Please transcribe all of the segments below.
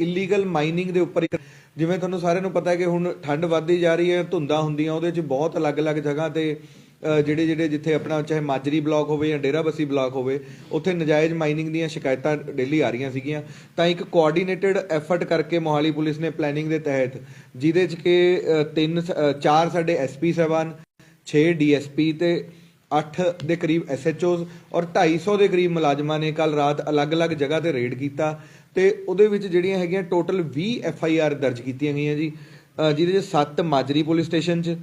Illegal mining ਦੇ ਉੱਪਰ ਜਿਵੇਂ ਤੁਹਾਨੂੰ ਸਾਰਿਆਂ ਨੂੰ ਪਤਾ ਹੈ ਕਿ ਹੁਣ ਠੰਡ ਵੱਧਦੀ ਜਾ ਰਹੀ ਹੈ, ਧੁੰਦਾਂ ਹੁੰਦੀਆਂ, ਉਹਦੇ 'ਚ ਬਹੁਤ ਅਲੱਗ-ਅਲੱਗ ਜਗ੍ਹਾ ਤੇ ਜਿਹੜੇ ਜਿਹੜੇ ਜਿੱਥੇ ਆਪਣਾ ਚਾਹੇ ਮਾਜਰੀ ਬਲਾਕ ਹੋਵੇ ਜਾਂ ਡੇਰਾਬੱਸੀ ਬਲਾਕ ਹੋਵੇ, ਉੱਥੇ ਨਜਾਇਜ਼ ਮਾਈਨਿੰਗ ਦੀਆਂ ਸ਼ਿਕਾਇਤਾਂ ਡੇਲੀ ਆ ਰਹੀਆਂ ਸੀਗੀਆਂ। ਤਾਂ ਇੱਕ ਕੋਆਰਡੀਨੇਟਿਡ ਐਫਰਟ ਕਰਕੇ ਮੋਹਾਲੀ ਪੁਲਿਸ ਨੇ ਪਲੈਨਿੰਗ ਦੇ ਤਹਿਤ, ਜਿਹਦੇ 'ਚ ਕਿ ਤਿੰਨ ਚਾਰ ਸਾਡੇ ਐਸਪੀ ਸਾਹਿਬਾਨ 6 ਡੀਐਸਪੀ ਤੇ 8 ਦੇ ਕਰੀਬ ਐਸਐਚਓਜ਼ ਔਰ 250 ਦੇ ਕਰੀਬ ਮੁਲਾਜ਼ਮਾਂ ਨੇ ਕੱਲ ਰਾਤ ਅਲੱਗ-ਅਲੱਗ ਜਗ੍ਹਾ ਤੇ ਰੇਡ ਕੀਤਾ ਤੇ ਉਹਦੇ ਵਿੱਚ ਜਿਹੜੀਆਂ ਹੈਗੀਆਂ ਟੋਟਲ 20 ਐਫਆਈਆਰ ਦਰਜ ਕੀਤੀਆਂ ਗਈਆਂ ਜੀ। ਜਿਹਦੇ 'ਚ 7 ਮਾਜਰੀ ਪੁਲਿਸ ਸਟੇਸ਼ਨ 'ਚ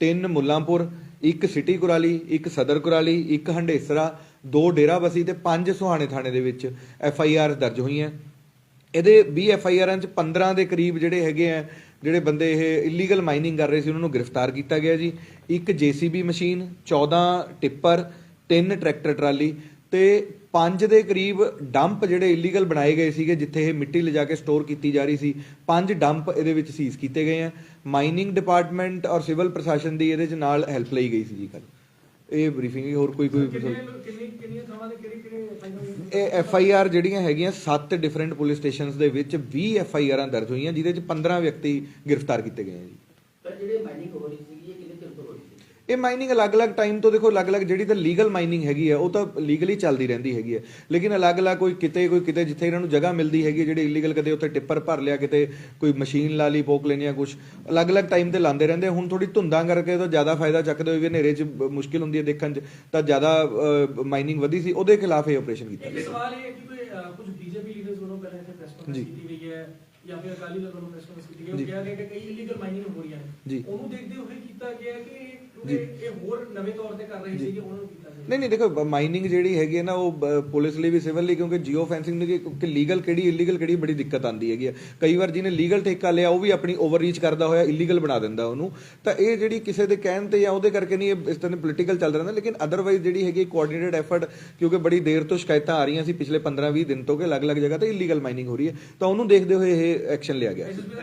3 ਮੁੱਲਾਂਪੁਰ, ਇੱਕ ਸਿਟੀ ਕੁਰਾਲੀ, ਇੱਕ ਸਦਰ ਕੁਰਾਲੀ, ਇੱਕ ਹੰਡੇਸਰਾ, ਦੋ ਡੇਰਾਬਸੀ ਤੇ ਪੰਜ ਸੁਹਾਣੇ ਥਾਣੇ ਦੇ ਵਿੱਚ ਐੱਫ ਆਈ ਆਰ ਦਰਜ ਹੋਈਆਂ। ਇਹਦੇ 20 ਐਫ ਆਈ ਆਰਾਂ ਚ 15 ਦੇ ਕਰੀਬ ਜਿਹੜੇ ਹੈਗੇ ਆ ਜਿਹੜੇ ਬੰਦੇ ਇਹ ਇਲੀਗਲ ਮਾਈਨਿੰਗ ਕਰ ਰਹੇ ਸੀ, ਉਹਨਾਂ ਨੂੰ ਗ੍ਰਿਫਤਾਰ ਕੀਤਾ ਗਿਆ ਜੀ। ਇੱਕ JCB machine 14 tipper 3 tractor trolley ਤੇ 5 ਦੇ ਕਰੀਬ ਡੰਪ ਜਿਹੜੇ ਇਲੀਗਲ ਬਣਾਏ ਗਏ ਸੀਗੇ, ਜਿੱਥੇ ਇਹ ਮਿੱਟੀ ਲਿਜਾ ਕੇ ਸਟੋਰ ਕੀਤੀ ਜਾ ਰਹੀ ਸੀ। 5 ਡੰਪ ਇਹਦੇ ਵਿੱਚ ਸੀਜ਼ ਕੀਤੇ ਗਏ ਆ। ਮਾਈਨਿੰਗ ਡਿਪਾਰਟਮੈਂਟ ਔਰ ਸਿਵਲ ਪ੍ਰਸ਼ਾਸਨ ਦੀ ਇਹਦੇ ਚ ਨਾਲ ਹੈਲਪ ਲਈ ਗਈ ਸੀ ਜੀ ਕੱਲ ਇਹ ਬਰੀਫਿੰਗ ਹੋਰ ਕੋਈ ਕੋਈ ਕਿੰਨੇ ਕਿੰਨੀ ਕਿੰਨੀਆਂ ਥਾਵਾਂ ਦੇ ਕਿਹੜੇ ਕਿਹੜੇ ਫਾਈਨਲ ਇਹ ਐਫ ਆਈ ਆਰ ਜਿਹੜੀਆਂ ਹੈਗੀਆਂ 7 ਡਿਫਰੈਂਟ ਪੁਲਿਸ ਸਟੇਸ਼ਨਸ ਦੇ ਵਿੱਚ 20 ਐਫ ਆਈ ਆਰਾਂ ਦਰਜ ਹੋਈਆਂ ਜਿਹਦੇ ਚ 15 ਵਿਅਕਤੀ ਗ੍ਰਿਫਤਾਰ ਕੀਤੇ ਗਏ ਆ ਜੀ। ਪਰ ਜਿਹੜੇ ਮਾਈਨਿੰਗ ਹੋ ਰਹੀ ਸੀ ਇਹ ਕਿੰਨੇ ਚਿਰ ਤੋਂ ਹੋ ਰਹੀ ਸੀ ਇਹ ਮਾਈਨਿੰਗ ਅਲੱਗ-ਅਲੱਗ ਟਾਈਮ ਤੋਂ ਦੇਖੋ ਅਲੱਗ-ਅਲੱਗ ਜਿਹੜੀ ਤਾਂ ਲੀਗਲ ਮਾਈਨਿੰਗ ਹੈਗੀ ਹੈ ਉਹ ਤਾਂ ਲੀਗਲੀ ਚੱਲਦੀ ਰਹਿੰਦੀ ਹੈਗੀ ਹੈ ਲੇਕਿਨ ਅਲੱਗ-ਅਲੱਗ ਕੋਈ ਕਿਤੇ ਕੋਈ ਕਿਤੇ ਜਿੱਥੇ ਇਹਨਾਂ ਨੂੰ ਜਗ੍ਹਾ ਮਿਲਦੀ ਹੈਗੀ ਜਿਹੜੀ ਇਲੀਗਲ ਕਦੇ ਉੱਥੇ ਟਿੱਪਰ ਭਰ ਲਿਆ ਕਿਤੇ ਕੋਈ ਮਸ਼ੀਨ ਲਾ ਲਈ ਪੋਕ ਲੈਣੀ ਆ ਕੁਝ ਅਲੱਗ-ਅਲੱਗ ਟਾਈਮ ਤੇ ਲਾਉਂਦੇ ਰਹਿੰਦੇ ਹੁਣ ਥੋੜੀ ਧੁੰਦਾਂ ਕਰਕੇ ਤਾਂ ਜ਼ਿਆਦਾ ਫਾਇਦਾ ਚੱਕਦੇ ਹੋਏ ਹਨੇਰੇ 'ਚ ਮੁਸ਼ਕਿਲ ਹੁੰਦੀ ਹੈ ਦੇਖਣ 'ਚ ਤਾਂ ਜ਼ਿਆਦਾ ਮਾਈਨਿੰਗ ਵਧੀ ਸੀ ਉਹਦੇ ਖਿਲਾਫ ਇਹ ਆਪਰੇਸ਼ਨ ਕੀਤਾ ਸਵਾਲ ਇਹ ਹੈ ਕਿ ਕੁਝ ਬੀਜੇਪੀ ਲੀਡਰਸ ਵੱਲੋਂ ਪਹਿਲਾਂ ਇੱਥੇ ਪ੍ਰੈਸ ਕਾਨਫਰੰਸ। ਕੀਤੀ ਗਈ ਹੈ ਜਾਂ ਫਿਰ ਅਕਾਲੀ ਦਲ ਵੱਲੋਂ ਪ੍ਰੈਸ ਕਾਨਫਰੰਸ ਕੀਤੀ। ਕਿਹਾ ਗਿਆ ਕਿ ਕਈ ਇਲੀਗਲ ਮਾਈਨਿੰਗ ਹੋ ਰਹੀਆਂ ਨੇ। ਉਹਨੂੰ ਦੇਖਦੇ ਹੋਏ ਕੀਤਾ ਗਿਆ ਕਿ ਜੀ। ਇਹ ਹੋਰ ਨਵੇਂ ਤੌਰ ਤੇ ਕਰ ਰਹੇ ਜੀ। ਸੀਗੇ ਉਹਨਾਂ ਨੂੰ ਕੀਤਾ ਗਿਆ ਨਹੀਂ ਨਹੀਂ ਦੇਖੋ ਮਾਈਨਿੰਗ ਜਿਹੜੀ ਹੈਗੀ ਹੈ ਨਾ ਉਹ ਪੁਲਿਸ ਲਈ ਵੀ ਸਿਵਲ ਲਈ ਕਿਉਂਕਿ ਜੀਓ ਫੈਂਸਿੰਗ ਦੀ ਕਿ ਲੀਗਲ ਕਿਹੜੀ ਇਲੀਗਲ ਕਿਹੜੀ ਬੜੀ ਦਿੱਕਤ ਆਂਦੀ ਹੈਗੀ ਕਈ ਵਾਰ ਜਿਹਨੇ ਲੀਗਲ ਠੇਕਾ ਲਿਆ ਉਹ ਵੀ ਆਪਣੀ ਓਵਰਰੀਚ ਕਰਦਾ ਹੋਇਆ ਇਲੀਗਲ ਬਣਾ ਦਿੰਦਾ ਉਹਨੂੰ ਤਾਂ ਇਹ ਜਿਹੜੀ ਕਿਸੇ ਦੇ ਕਹਿਣ ਤੇ ਜਾਂ ਉਹਦੇ ਕਰਕੇ ਨਹੀਂ ਇਹ ਇਸ ਤਰ੍ਹਾਂ ਪੋਲੀਟੀਕਲ ਚੱਲ ਰਿਹਾ ਲੇਕਿਨ ਅਦਰਵਾਈਜ਼ ਜਿਹੜੀ ਹੈਗੀ ਕੋਆਰਡੀਨੇਟਡ ਐਫਰਟ ਕਿਉਂਕਿ ਬੜੀ ਦੇਰ ਤੋਂ ਸ਼ਿਕਾਇਤਾਂ ਆ ਰਹੀਆਂ ਸੀ ਪਿਛਲੇ 15-20 ਦਿਨ ਤੋਂ ਕਿ ਅਲੱਗ-ਅਲੱਗ ਜਗ੍ਹਾ ਤੇ ਇਲੀਗਲ ਮਾਈਨਿੰਗ ਹੋ ਰਹੀ ਹੈ ਤਾਂ ਉਹਨੂੰ ਦੇਖਦੇ ਹੋਏ ਇਹ ਐਕਸ਼ਨ ਲਿਆ ਗਿਆ